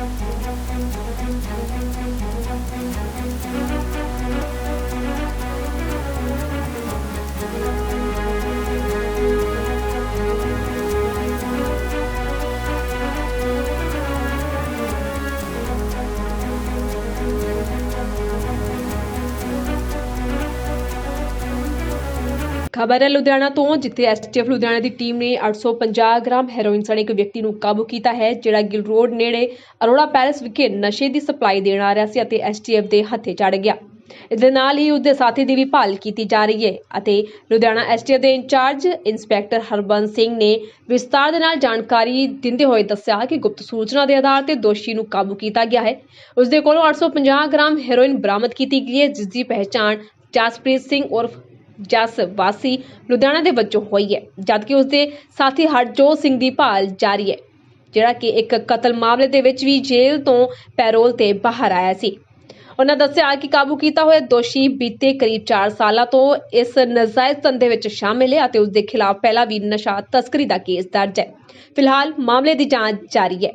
thank you. ਖਬਰ ਹੈ, ਲੁਧਿਆਣਾ ਤੋਂ, ਜਿੱਥੇ ਐਸਟੀਐਫ ਲੁਧਿਆਣਾ ਦੀ ਟੀਮ ਨੇ 850 ਗ੍ਰਾਮ ਹੈਰੋਇਨ ਸਣੇ ਇੱਕ ਵਿਅਕਤੀ ਨੂੰ ਕਾਬੂ ਕੀਤਾ ਹੈ, ਜਿਹੜਾ ਗਿਲ ਰੋਡ ਨੇੜੇ ਅਰੋੜਾ ਪੈਲੇਸ ਵਿਖੇ ਨਸ਼ੇ ਦੀ ਸਪਲਾਈ ਦੇਣ ਆ ਰਿਹਾ ਸੀ ਅਤੇ ਐਸਟੀਐਫ ਦੇ ਹੱਥੇ ਚੜ ਗਿਆ। ਇਸ ਦੇ ਨਾਲ ਹੀ ਉਸਦੇ ਸਾਥੀ ਦੀ ਵੀ ਭਾਲ ਕੀਤੀ ਜਾ ਰਹੀ ਹੈ ਅਤੇ ਲੁਧਿਆਣਾ ਐਸਟੀਐਫ ਦੇ ਇੰਚਾਰਜ ਇੰਸਪੈਕਟਰ ਹਰਬੰਸ ਸਿੰਘ ਨੇ ਵਿਸਤਾਰ ਦੇ ਨਾਲ ਜਾਣਕਾਰੀ ਦਿੰਦੇ ਹੋਏ ਦੱਸਿਆ ਕਿ ਗੁਪਤ ਸੂਚਨਾ ਦੇ ਆਧਾਰ ਤੇ ਦੋਸ਼ੀ ਨੂੰ ਕਾਬੂ ਕੀਤਾ ਗਿਆ ਹੈ। ਉਸ ਦੇ ਕੋਲੋਂ 850 ਗ੍ਰਾਮ ਹੈਰੋਇਨ ਬਰਾਮਦ ਕੀਤੀ ਗਈ ਹੈ, ਜਿਸ ਦੀ ਪਹਿਚਾਣ ਜਸਪ੍ਰੀਤ ਸਿੰਘ ਉਰਫ ਜਸ ਵਾਸੀ ਲੁਧਿਆਣਾ ਦੇ ਵਜੋਂ ਹੋਈ ਹੈ, ਜਦਕਿ ਉਸਦੇ ਸਾਥੀ ਹਰਜੋਤ ਸਿੰਘ ਦੀ ਭਾਲ ਜਾਰੀ ਹੈ, ਜਿਹੜਾ ਕਿ ਇੱਕ ਕਤਲ ਮਾਮਲੇ ਦੇ ਵਿੱਚ ਵੀ ਜੇਲ੍ਹ ਤੋਂ ਪੈਰੋਲ ਤੇ ਬਾਹਰ ਆਇਆ ਸੀ। ਉਹਨਾਂ ਦੱਸਿਆ ਕਿ ਕਾਬੂ ਕੀਤਾ ਹੋਇਆ ਦੋਸ਼ੀ ਬੀਤੇ ਕਰੀਬ 4 ਸਾਲਾਂ ਤੋਂ ਇਸ ਨਜਾਇਜ਼ ਧੰਦੇ ਵਿੱਚ ਸ਼ਾਮਿਲ ਹੈ ਅਤੇ ਉਸ ਦੇ ਖਿਲਾਫ ਪਹਿਲਾਂ ਵੀ ਨਸ਼ਾ ਤਸਕਰੀ ਦਾ ਕੇਸ ਦਰਜ ਹੈ। ਫਿਲਹਾਲ ਮਾਮਲੇ ਦੀ ਜਾਂਚ ਜਾਰੀ ਹੈ।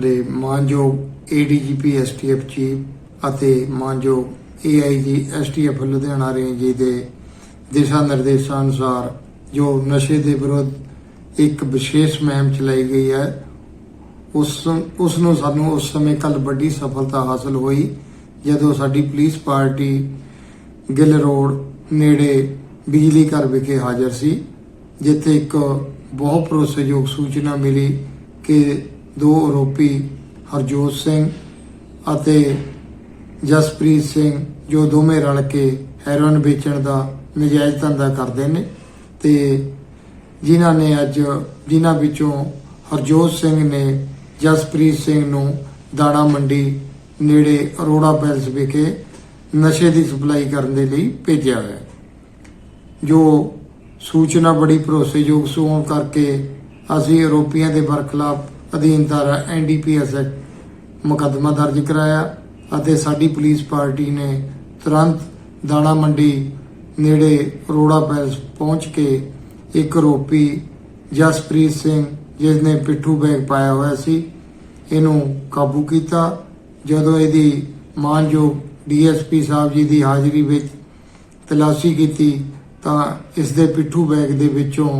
ਦੇ ਮਾਨਯੋਗ ਏਡੀਜੀਪੀ ਐਸਟੀਐਫ ਚੀਫ ਅਤੇ ਮਾਨਯੋਗ ਏਆਈਜੀ ਐਸਟੀਐਫ ਲੁਧਿਆਣਾ ਰੇਂਜ ਦੇ ਦਿਸ਼ਾ ਨਿਰਦੇਸ਼ਾਂ ਅਨੁਸਾਰ ਜੋ ਨਸ਼ੇ ਦੇ ਵਿਰੁੱਧ ਇੱਕ ਵਿਸ਼ੇਸ਼ ਮੁਹਿੰਮ ਚਲਾਈ ਗਈ ਹੈ, ਉਸ ਉਸ ਨੂੰ ਸਾਨੂੰ ਉਸ ਸਮੇਂ ਕੱਲ ਵੱਡੀ ਸਫਲਤਾ ਹਾਸਲ ਹੋਈ, ਜਦੋਂ ਸਾਡੀ ਪੁਲਿਸ ਪਾਰਟੀ ਗਿੱਲ ਰੋਡ ਨੇੜੇ ਬਿਜਲੀ ਘਰ ਵਿਖੇ ਹਾਜ਼ਰ ਸੀ, ਜਿੱਥੇ ਇੱਕ ਬਹੁਤ ਭਰੋਸੇਯੋਗ ਸੂਚਨਾ ਮਿਲੀ ਕਿ ਦੋ ਆਰੋਪੀ ਹਰਜੋਤ ਸਿੰਘ ਅਤੇ ਜਸਪ੍ਰੀਤ ਸਿੰਘ, ਜੋ ਦੋਵੇਂ ਰਲ ਕੇ ਹੈਰੋਇਨ ਵੇਚਣ ਦਾ ਨਜਾਇਜ਼ ਧੰਦਾ ਕਰਦੇ ਨੇ ਤੇ ਜਿਨ੍ਹਾਂ ਨੇ ਅੱਜ ਜਿਨ੍ਹਾਂ ਵਿੱਚੋਂ ਹਰਜੋਤ ਸਿੰਘ ਨੇ ਜਸਪ੍ਰੀਤ ਸਿੰਘ ਨੂੰ ਦਾਣਾ ਮੰਡੀ ਨੇੜੇ ਅਰੋੜਾ ਪੈਲਸ ਵਿਖੇ ਨਸ਼ੇ ਦੀ ਸਪਲਾਈ ਕਰਨ ਦੇ ਲਈ ਭੇਜਿਆ ਹੋਇਆ ਜੋ ਸੂਚਨਾ ਬੜੀ ਭਰੋਸੇਯੋਗ ਹੋਣ ਕਰਕੇ ਅਸੀਂ ਆਰੋਪੀਆਂ ਦੇ ਬਰਖਲਾਫ ਅਧੀਨ ਧਾਰਾ ਐਨਡੀਪੀਐਸ ਐਕਟ ਮੁਕੱਦਮਾ ਦਰਜ ਕਰਾਇਆ ਅਤੇ ਸਾਡੀ ਪੁਲਿਸ ਪਾਰਟੀ ਨੇ ਤੁਰੰਤ ਦਾਣਾ ਮੰਡੀ ਨੇੜੇ ਅਰੋੜਾ ਪੈਲਸ ਪਹੁੰਚ ਕੇ ਇੱਕ ਆਰੋਪੀ ਜਸਪ੍ਰੀਤ ਸਿੰਘ ਜਿਸ ਨੇ ਪਿੱਠੂ ਬੈਗ ਪਾਇਆ ਹੋਇਆ ਸੀ, ਇਹਨੂੰ ਕਾਬੂ ਕੀਤਾ। ਜਦੋਂ ਇਹਦੀ ਮਾਨਯੋਗ ਡੀਐਸਪੀ ਸਾਹਿਬ ਜੀ ਦੀ ਹਾਜ਼ਰੀ ਵਿੱਚ ਤਲਾਸ਼ੀ ਕੀਤੀ, ਤਾਂ ਇਸ ਦੇ ਪਿੱਠੂ ਬੈਗ ਦੇ ਵਿੱਚੋਂ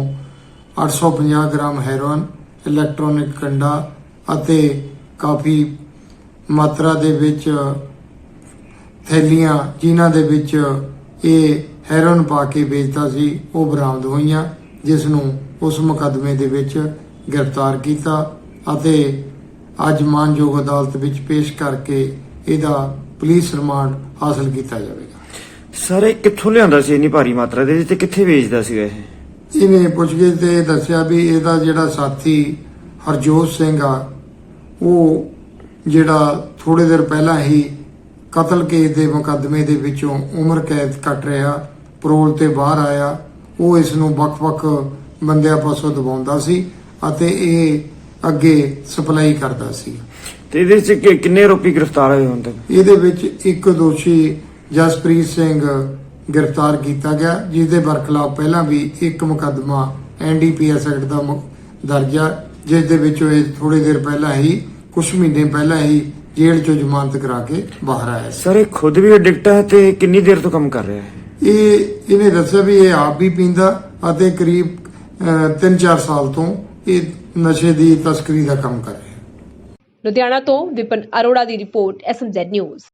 850 ਗ੍ਰਾਮ ਹੈਰੋਇਨ, ਇਲੈਕਟ੍ਰੋਨਿਕ ਕੰਡਾ ਅਤੇ ਕਾਫੀ ਮਾਤਰਾ ਦੇ ਵਿੱਚ ਥੈਲੀਆਂ, ਜਿਨ੍ਹਾਂ ਦੇ ਵਿੱਚ ਇਹ ਹੈਰੋਇਨ ਪਾ ਕੇ ਵੇਚਦਾ ਸੀ ਉਹ ਬਰਾਮਦ ਹੋਈਆਂ ਜਿਸ ਨੂੰ ਉਸ ਮੁਕੱਦਮੇ ਦੇ ਵਿੱਚ ਗ੍ਰਿਫਤਾਰ ਕੀਤਾ ਅਤੇ ਅੱਜ ਮਾਨਯੋਗ ਅਦਾਲਤ ਵਿੱਚ ਪੇਸ਼ ਕਰਕੇ ਇਹਦਾ ਪੁਲਿਸ ਰਿਮਾਂਡ ਹਾਸਲ ਕੀਤਾ ਜਾਵੇਗਾ। ਸਰ ਇਹ ਕਿੱਥੋਂ ਲਿਆਂਦਾ ਸੀ ਇੰਨੀ ਭਾਰੀ ਮਾਤਰਾ ਦੇ ਵਿੱਚ ਤੇ ਕਿੱਥੇ ਵੇਚਦਾ ਸੀਗਾ ਇਹ? ਇਹਨੇ ਪੁੱਛਗਿੱਛ ਤੇ ਦੱਸਿਆ ਵੀ ਇਹਦਾ ਜਿਹੜਾ ਸਾਥੀ ਹਰਜੋਤ ਸਿੰਘ ਆ ਉਹ ਜਿਹੜਾ ਥੋੜੇ ਦਿਨ ਪਹਿਲਾਂ ਹੀ ਕਤਲ ਕੇਸ ਦੇ ਮੁਕੱਦਮੇ ਦੇ ਵਿੱਚੋਂ ਉਮਰ ਕੈਦ ਕੱਟ ਰਿਹਾ ਪਰੋਲ ਤੇ ਬਾਹਰ ਆਇਆ ਉਹ ਇਸ ਨੂੰ ਵੱਖ-ਵੱਖ ਬੰਦਿਆਂ ਪਾਸੋਂ ਦਬਾਉਂਦਾ ਸੀ ਅਤੇ ਇਹ ਅੱਗੇ ਸਪਲਾਈ ਕਰਦਾ ਸੀ। ਤੇ ਇਹਦੇ ਵਿੱਚ ਕਿੰਨੇ ਆਰੋਪੀ ਗ੍ਰਿਫਤਾਰ ਹੋਏ ਤੱਕ ਇਹਦੇ ਵਿੱਚ ਇੱਕ ਦੋਸ਼ੀ ਜਸਪ੍ਰੀਤ ਸਿੰਘ ਗ੍ਰਿਫਤਾਰ ਕੀਤਾ ਗਿਆ ਜਿਸ ਦੇ ਬਰਖਲਾਫ ਪਹਿਲਾਂ ਵੀ ਇੱਕ ਮੁਕੱਦਮਾ ਐਨਡੀਪੀਐਸ ਐਕਟ ਦਾ ਦਰਜ ਜਿਸ ਦੇ ਵਿੱਚ ਇਹ ਥੋੜੇ ਦਿਨ ਪਹਿਲਾਂ ਹੀ ਕੁਝ ਮਹੀਨੇ ਪਹਿਲਾਂ ਹੀ ਜੇਲ੍ਹ ਚੋਂ ਜ਼ਮਾਨਤ ਕਰਾ ਕੇ ਬਾਹਰ ਆਇਆ ਸਰ ਇਹ ਖੁਦ ਵੀ ਐਡਿਕਟ ਹੈ ਤੇ ਕਿੰਨੀ ਦੇਰ ਤੋਂ ਕੰਮ ਕਰ ਰਿਹਾ ਹੈ? ਇਹ, ਇਹਨੇ ਦੱਸਿਆ ਵੀ ਇਹ ਆਪ ਵੀ ਪੀਂਦਾ ਅਤੇ ਕਰੀਬ 3-4 ਸਾਲ ਤੋਂ ਇਹ ਨਸ਼ੇ ਦੀ ਤਸਕਰੀ ਦਾ ਕੰਮ ਕਰ ਰਿਹਾ। ਲੁਧਿਆਣਾ ਤੋਂ ਵਿਪਨ ਅਰੋੜਾ ਦੀ ਰਿਪੋਰਟ ਐਸਐਮਜ਼ੈਡ ਨਿਊਜ਼।